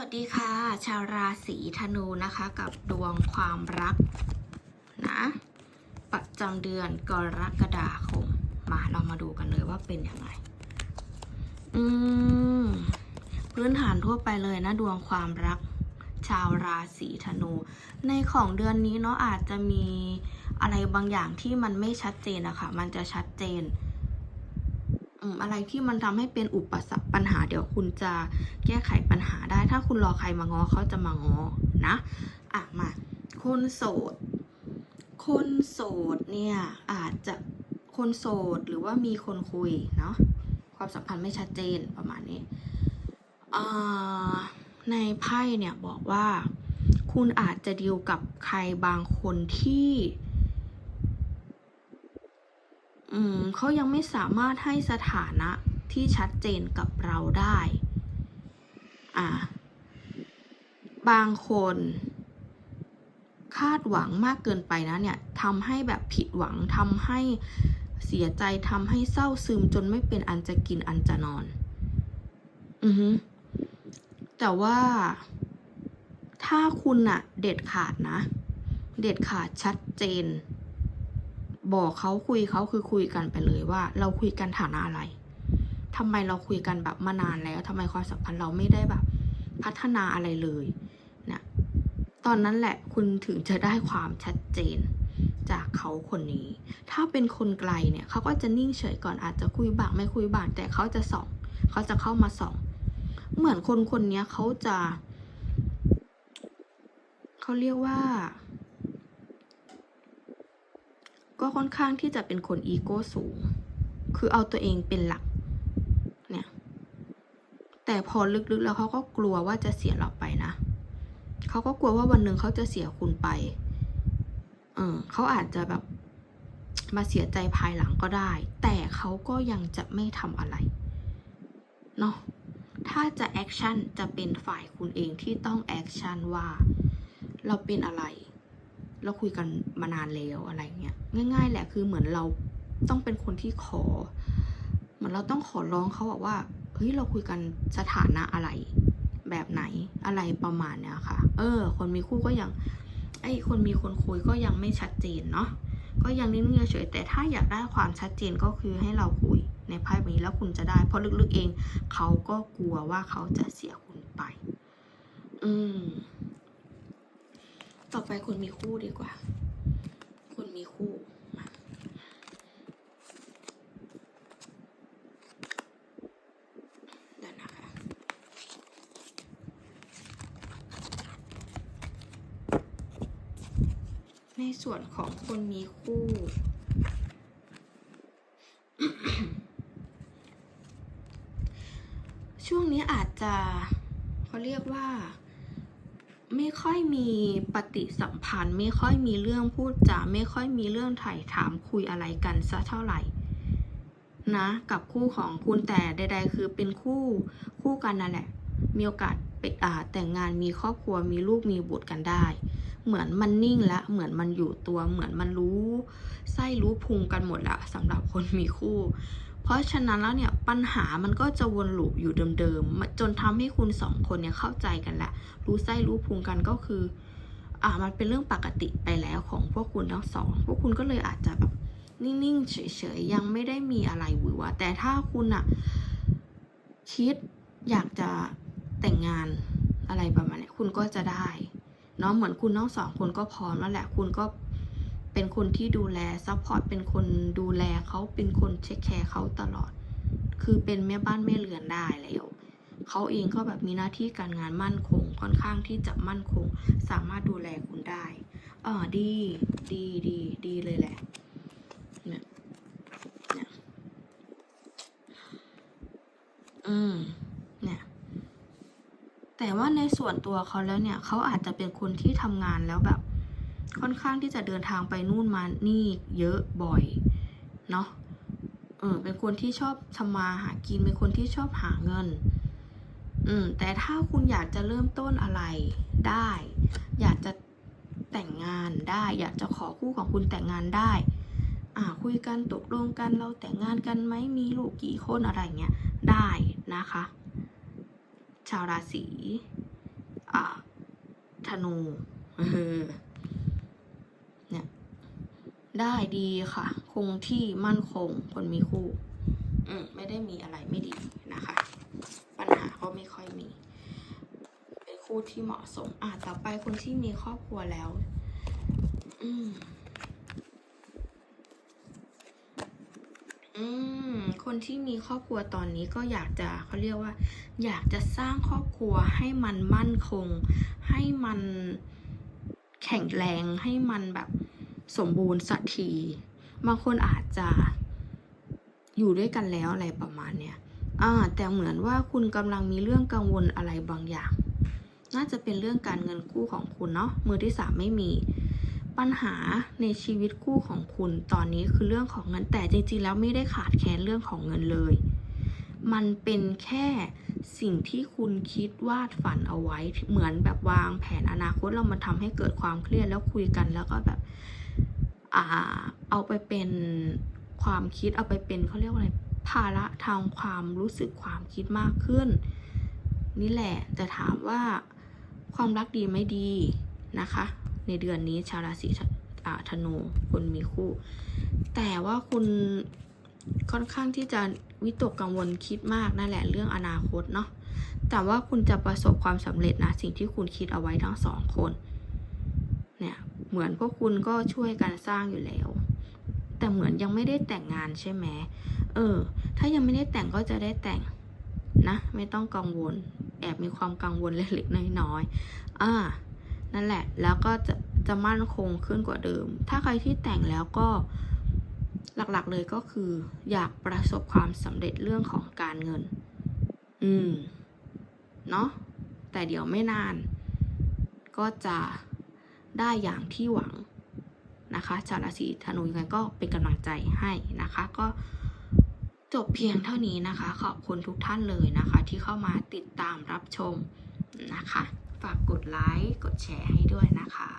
วัสดีค่ะ ชาวราศีธนูนะคะกับดวงความรักนะประจำเดือนกรกฎาคม มาเรามาดูกันเลยว่าเป็นยังไง อืมพื้นฐานทั่วไปเลยนะดวงความรัก ชาวราศีธนู ในของเดือนนี้เนาะอาจจะมีอะไรบางอย่างที่มันไม่ชัดเจนอะคะมันจะชัดเจน อะไรที่มันทำให้เป็นอุปสรรคปัญหา เดี๋ยวคุณจะแก้ไขปัญหาได้ ถ้าคุณรอใครมาง้อเขาจะมาง้อนะอะมาคนโสด คนโสดเนี่ยอาจจะคนโสดหรือว่ามีคนคุยเนาะความสัมพันธ์ไม่ชัดเจนประมาณนี้ในไพ่เนี่ยบอกว่า คุณอาจจะดีลกับใครบางคนที่ เขายังไม่สามารถให้สถานะที่ชัดเจนกับเราได้ อ่า บางคนคาดหวังมากเกินไปนะเนี่ยทำให้แบบผิดหวังทำให้เสียใจทำให้เศร้าซึมจนไม่เป็นอันจะกินอันจะนอน อือฮึแต่ว่าถ้าคุณอะเด็ดขาดนะ เด็ดขาดชัดเจน บอกเขาคุยเขาคือคุยกันไปเลยว่า เราคุยกันฐานะอะไรทำไมเราคุยกันแบบมานานแล้วทำไมความสัมพันธ์เราไม่ได้แบบ พัฒนาอะไรเลยนะตอนนั้นแหละคุณถึงจะได้ความชัดเจนจากเขาคนนี้ ถ้าเป็นคนไกลเนี่ยเขาก็จะนิ่งเฉยก่อนอาจจะคุยบ้างไม่คุยบ้างแต่เขาจะส่องเขาจะเข้ามาส่อง เหมือนคนคนนี้เขาจะ เขาเรียกว่า ก็ค่อนข้างที่จะเป็นคนอีโก้สูง คือเอาตัวเองเป็นหลัก เนี่ย แต่พอลึกๆแล้วเขาก็กลัวว่าจะเสียเราไปนะ เขาก็กลัวว่าวันหนึ่งเขาจะเสียคุณไป เออเขาอาจจะแบบมาเสียใจภายหลังก็ได้ แต่เขาก็ยังจะไม่ทำอะไร เนาะ ถ้าจะแอคชั่นจะเป็นฝ่ายคุณเองที่ต้องแอคชั่นว่า เราเป็นอะไร เราคุยกันมานานแล้วอะไรเงี้ยง่าย ๆ แหละคือเหมือนเราต้องเป็นคนที่ขอ เหมือนเราต้องขอร้องเขาบอกว่าเฮ้ยเราคุยกันสถานะอะไร แบบไหนอะไรประมาณเนี้ยค่ะ เออ คนมีคู่ก็ยังไอ้คนมีคนคุยก็ยังไม่ชัดเจนเนาะก็ยังนิ่งๆเฉยแต่ถ้าอยากได้ความชัดเจนก็คือให้เราคุยในไพ่ใบนี้แล้วคุณจะได้ เพราะลึกๆเอง เขาก็กลัวว่าเขาจะเสียคุณไป อืม ต่อไปคนมีคู่ดีกว่า คนมีคู่มาเดี๋ยวนะคะ ในส่วนของคนมีคู่ช่วงนี้อาจจะเขาเรียกว่า ไม่ค่อยมีปฏิสัมพันธ์ ไม่ค่อยมีเรื่องพูดจาไม่ค่อยมีเรื่องถ่ายถามคุยอะไรกันสักเท่าไหร่นะกับคู่ของคุณแต่ใด ๆ คือเป็นคู่คู่กันนั่นแหละ มีโอกาสไปอ่าแต่งงานมีครอบครัวมีลูกมีบุตรกันได้ เหมือนมันนิ่งและเหมือนมันอยู่ตัวเหมือนมันรู้ ไส้รู้พุงกันหมดละสำหรับคนมีคู่ เพราะฉะนั้นแล้วเนี่ยปัญหามันก็จะวนลูปอยู่เดิมๆ จนทำให้คุณสองคนเนี่ยเข้าใจกันแหละ รู้ไส้รู้พุงกันก็คือ อ่ามันเป็นเรื่องปกติไปแล้วของพวกคุณทั้งสอง พวกคุณก็เลยอาจจะแบบนิ่งๆ เฉยๆ ยังไม่ได้มีอะไรหวือหวาแต่ถ้าคุณอะคิดอยากจะแต่งงานอะไรประมาณนี้คุณก็จะได้เนาะเหมือนคุณทั้งสองคนก็พร้อมแล้วแหละ คุณก็ เป็นคนที่ดูแลซัพพอร์ตเป็นคนดูแลเขาเป็นคนเช็คแคร์เขาตลอด คือเป็นแม่บ้านแม่เรือนได้แล้วเขาเองก็แบบมีหน้าที่การงานมั่นคงค่อนข้างที่จะมั่นคง สามารถดูแลคุณได้เออดีดีดีดีเลยแหละเนี่ยเนี่ยอืมเนี่ยแต่ว่าในส่วนตัวเขาแล้วเนี่ยเขาอาจจะเป็นคนที่ทำงานแล้วแบบ ค่อนข้างที่จะเดินทางไปนู่นมานี่เยอะบ่อยเนาะเออเป็นคนที่ชอบทำมาหากินเป็นคนที่ชอบหาเงิน อืมแต่ถ้าคุณอยากจะเริ่มต้นอะไรได้ อยากจะแต่งงานได้ อยากจะขอคู่ของคุณแต่งงานได้ อ่าคุยกันตกลงกันเราแต่งงานกันไหมมีลูกกี่คนอะไรเงี้ยได้นะคะ ชาวราศีธนูเออ ได้ดีค่ะ คงที่มั่นคง คนมีคู่ อืมไม่ได้มีอะไรไม่ดีนะคะ ปัญหาก็ไม่ค่อยมี เป็นคู่ที่เหมาะสม อะต่อไปคนที่มีครอบครัวแล้ว อืมอืมคนที่มีครอบครัวตอนนี้ก็อยากจะเขาเรียกว่า อยากจะสร้างครอบครัวให้มันมั่นคง ให้มันแข็งแรงให้มันแบบ สมบูรณ์สักทีบางคนอาจจะอยู่ด้วยกันแล้วอะไรประมาณเนี้ยอ่าแต่เหมือนว่าคุณกำลังมีเรื่องกังวลอะไรบางอย่าง น่าจะเป็นเรื่องการเงินคู่ของคุณเนาะมือที่สามไม่มี ปัญหาในชีวิตคู่ของคุณตอนนี้คือเรื่องของเงินแต่จริงๆแล้วไม่ได้ขาดแคลนเรื่องของเงินเลย มันเป็นแค่สิ่งที่คุณคิดวาดฝันเอาไว้เหมือนแบบวางแผนอนาคตเรามันทำให้เกิดความเครียดแล้วคุยกันแล้วก็แบบ เอาไปเป็นความคิดเอาไปเป็นเขาเรียกว่าอะไรภาระทางความรู้สึกความคิดมากขึ้น นี่แหละจะถามว่าความรักดีไม่ดีนะคะ ในเดือนนี้ชาวราศีธอ่าธนูคุณมีคู่ แต่ว่าคุณค่อนข้างที่จะวิตกกังวลคิดมากนั่นแหละเรื่องอนาคตเนาะแต่ว่าคุณจะประสบความสำเร็จนะสิ่งที่คุณคิดเอาไว้ทั้งสองคน เนี่ยเหมือนพวกคุณก็ช่วยกันสร้างอยู่แล้ว แต่เหมือนยังไม่ได้แต่งงานใช่ไหมเออ ถ้ายังไม่ได้แต่งก็จะได้แต่งนะ ไม่ต้องกังวล แอบมีความกังวลเล็กๆน้อยๆอ่านั่นแหละ แล้วก็จะจะมั่นคงขึ้นกว่าเดิม ถ้าใครที่แต่งแล้วก็หลักๆเลยก็คือ อยากประสบความสำเร็จเรื่องของการเงิน อืม เนาะแต่เดี๋ยวไม่นาน ก็จะ ได้อย่างที่หวังนะคะชาวราศีธนูยังไงก็เป็นกำลังใจให้นะคะ ก็จบเพียงเท่านี้นะคะ ขอบคุณทุกท่านเลยนะคะ ที่เข้ามาติดตามรับชมนะคะ ฝากกดไลค์กดแชร์ให้ด้วยนะคะ